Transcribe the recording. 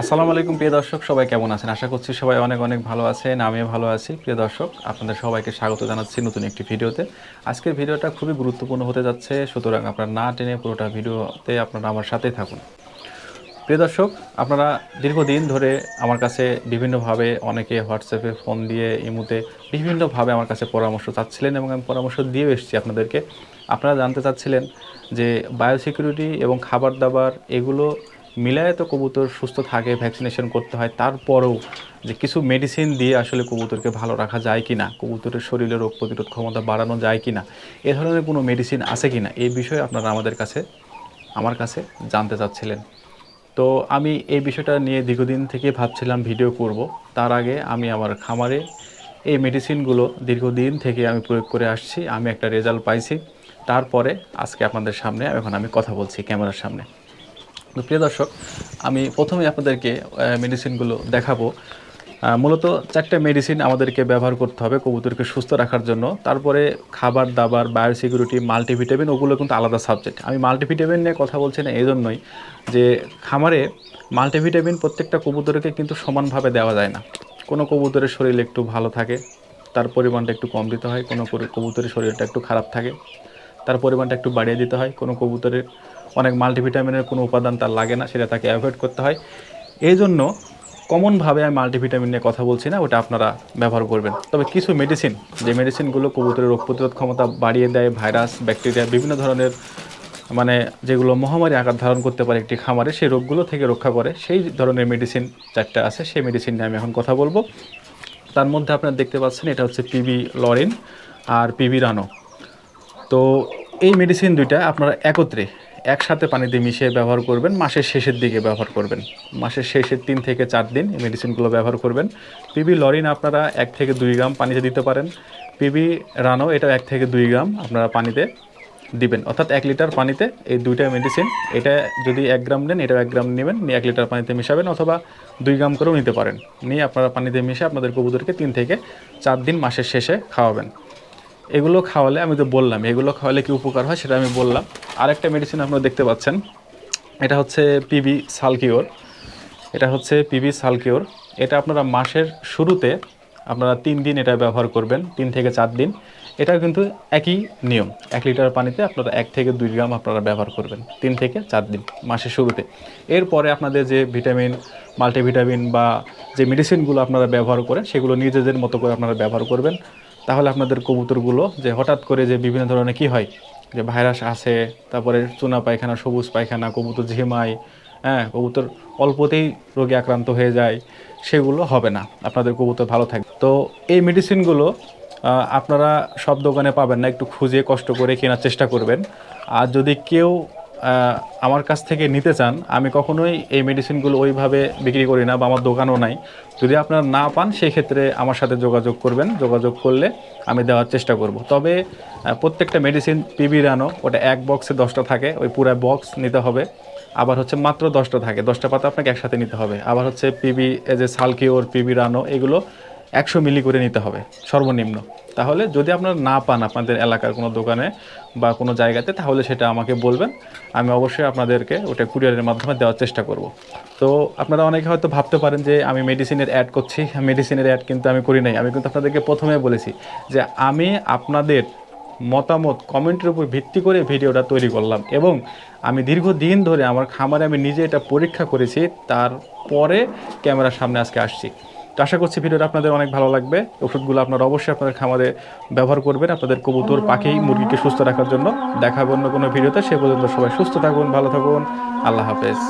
আসসালামু আলাইকুম, প্রিয় দর্শক, সবাই কেমন আছেন? আশা করছি সবাই অনেক অনেক ভালো আছেন, আমিও ভালো আছি। প্রিয় দর্শক, আপনাদের সবাইকে স্বাগত জানাচ্ছি নতুন একটি ভিডিওতে। আজকের ভিডিওটা খুবই গুরুত্বপূর্ণ হতে যাচ্ছে, সুতরাং আপনারা না টেনে পুরোটা ভিডিওতে আপনারা আমার সাথেই থাকুন। প্রিয় দর্শক, আপনারা দীর্ঘদিন ধরে আমার কাছে বিভিন্নভাবে অনেকে হোয়াটসঅ্যাপে ফোন দিয়ে, ইমুতে বিভিন্নভাবে আমার কাছে পরামর্শ চাচ্ছিলেন এবং আমি পরামর্শ দিয়ে এসেছি আপনাদেরকে। আপনারা জানতে চাচ্ছিলেন যে বায়োসিকিউরিটি এবং খাবার দাবার, এগুলো মিলায় তো কবুতর সুস্থ থাকে ভ্যাকসিনেশন করতে হয়, তারপরেও যে কিছু মেডিসিন দিয়ে আসলে কবুতরকে ভালো রাখা যায় কি না কবুতরের শরীরে রোগ প্রতিরোধ ক্ষমতা বাড়ানো যায় কি না এ ধরনের কোনো মেডিসিন আছে কি না এই বিষয়ে আপনারা আমাদের কাছে, আমার কাছে জানতে চাচ্ছিলেন। তো আমি এই বিষয়টা নিয়ে দীর্ঘদিন থেকে ভাবছিলাম ভিডিও করব, তার আগে আমি আমার খামারে এই মেডিসিনগুলো দীর্ঘদিন থেকে আমি প্রয়োগ করে আসছি, আমি একটা রেজাল্ট পাইছি, তারপরে আজকে আপনাদের সামনে এখন আমি কথা বলছি ক্যামেরার সামনে। তো প্রিয় দর্শক, আমি প্রথমে আপনাদেরকে মেডিসিনগুলো দেখাবো। মূলত চারটে মেডিসিন আমাদেরকে ব্যবহার করতে হবে কবুতরকে সুস্থ রাখার জন্য। তারপরে খাবার, দাবার বায়োসিকিউরিটি মাল্টিভিটামিন ওগুলো কিন্তু আলাদা সাবজেক্ট আমি মাল্টিভিটামিন নিয়ে কথা বলছি না এই জন্যই যে খামারে মাল্টিভিটামিন প্রত্যেকটা কবুতরকে কিন্তু সমানভাবে দেওয়া যায় না। কোনো কবুতরের শরীর একটু ভালো থাকে, তার পরিমাণটা একটু কম দিতে হয়। কোনো কবুতরের শরীরটা একটু খারাপ থাকে, তার পরিমাণটা একটু বাড়িয়ে দিতে হয়। কোনো কবুতরের অনেক মাল্টিভিটামিনের কোনো উপাদান তার লাগে না, সেটা তাকে অ্যাভয়েড করতে হয়। এই জন্য কমনভাবে আমি মাল্টিভিটামিন নিয়ে কথা বলছি না, ওটা আপনারা ব্যবহার করবেন। তবে কিছু মেডিসিন যে মেডিসিনগুলো কবুতরের রোগ প্রতিরোধ ক্ষমতা বাড়িয়ে দেয় ভাইরাস ব্যাকটেরিয়া বিভিন্ন ধরনের মানে যেগুলো মহামারী আকার ধারণ করতে পারে একটি খামারে, সেই রোগগুলো থেকে রক্ষা করে সেই ধরনের মেডিসিন চারটা আছে, সেই মেডিসিন নিয়ে আমি এখন কথা বলব। তার মধ্যে আপনারা দেখতে পাচ্ছেন, এটা হচ্ছে পিবি লরিন আর পিবি রানো তো এই মেডিসিন দুইটা আপনারা একত্রে একসাথে পানিতে মিশিয়ে ব্যবহার করবেন, মাসের শেষের দিকে ব্যবহার করবেন। মাসের শেষের তিন থেকে চার দিন এই মেডিসিনগুলো ব্যবহার করবেন। পিবি লরিন আপনারা এক থেকে দুই গ্রাম পানিতে দিতে পারেন। পিবি রানো এটা এক থেকে দুই গ্রাম আপনারা পানিতে দিবেন। অর্থাৎ এক লিটার পানিতে এই দুইটা মেডিসিন এটা যদি এক গ্রাম নেন এটা এক গ্রাম নেবেন, নিয়ে এক লিটার পানিতে মিশাবেন অথবা দুই গ্রাম করেও নিতে পারেন। নিয়ে আপনারা পানিতে মিশে আপনাদের কবুতরকে তিন থেকে চার দিন মাসের শেষে খাওয়াবেন। এগুলো খাওয়ালে আমি তো বললাম, এগুলো খাওয়ালে কি উপকার হয় সেটা আমি বললাম। আরেকটা মেডিসিন আপনারা দেখতে পাচ্ছেন, এটা হচ্ছে পিবি সালকিওর এটা হচ্ছে পিবি সালকিওর এটা আপনারা মাসের শুরুতে আপনারা তিন দিন এটা ব্যবহার করবেন, তিন থেকে চার দিন। এটা কিন্তু একই নিয়ম, এক লিটার পানিতে আপনারা এক থেকে দুই গ্রাম আপনারা ব্যবহার করবেন, তিন থেকে চার দিন মাসের শুরুতে। এরপরে আপনাদের যে ভিটামিন, মাল্টিভিটামিন বা যে মেডিসিনগুলো আপনারা ব্যবহার করেন, সেগুলো নিজেদের মতো করে আপনারা ব্যবহার করবেন। তাহলে আপনাদের কবুতরগুলো যে হঠাৎ করে যে বিভিন্ন ধরনের কি হয়, যে ভাইরাস আসে, তারপরে চুনা পায়খানা, সবুজ পায়খানা, কবুতর ঝিমায় হ্যাঁ কবুতর অল্পতেই রোগে আক্রান্ত হয়ে যায়, সেগুলো হবে না। আপনাদের কবুতর ভালো থাকবে। তো এই মেডিসিনগুলো আপনারা সব দোকানে পাবেন না, একটু খুঁজে কষ্ট করে কেনার চেষ্টা করবেন। আর যদি কেউ আমার কাছ থেকে নিতে চান, আমি কখনোই এই মেডিসিনগুলো ওইভাবে বিক্রি করি না বা আমার দোকানও নাই। যদি আপনারা না পান সেই ক্ষেত্রে আমার সাথে যোগাযোগ করবেন। যোগাযোগ করলে আমি দেওয়ার চেষ্টা করব। তবে প্রত্যেকটা মেডিসিন পিবি রানো, ওটা এক বক্সে দশটা থাকে, ওই পুরো বক্স নিতে হবে। আবার হচ্ছে মাত্র দশটা থাকে, দশটা পাতা আপনাকে একসাথে নিতে হবে। আবার হচ্ছে পিবি এ যে সালকিওর পিবি রানো, এগুলো একশো মিলি করে নিতে হবে, সর্বনিম্ন। তাহলে যদি আপনারা না পান আপনাদের এলাকার কোনো দোকানে বা কোনো জায়গাতে, তাহলে সেটা আমাকে বলবেন। আমি অবশ্যই আপনাদেরকে ওটা কুরিয়ারের মাধ্যমে দেওয়ার চেষ্টা করব। তো আপনারা অনেকে হয়তো ভাবতে পারেন যে আমি মেডিসিনের অ্যাড করছি মেডিসিনের অ্যাড কিন্তু আমি করি নাই। আমি কিন্তু আপনাদেরকে প্রথমে বলেছি যে আমি আপনাদের মতামত কমেন্টের উপর ভিত্তি করে ভিডিওটা তৈরি করলাম এবং আমি দীর্ঘদিন ধরে আমার খামারে আমি নিজে এটা পরীক্ষা করেছি, তারপরে ক্যামেরার সামনে আজকে আসছি। তো আশা করছি ভিডিওটা আপনাদের অনেক ভালো লাগবে। ওষুধগুলো আপনারা অবশ্যই আপনাদের খামারে ব্যবহার করবেন, আপনাদের কবুতর, পাখি, মুরগিকে সুস্থ রাখার জন্য। দেখাবো অন্য কোনো ভিডিওতে, সে পর্যন্ত সবাই সুস্থ থাকুন, ভালো থাকুন। আল্লাহ হাফেজ।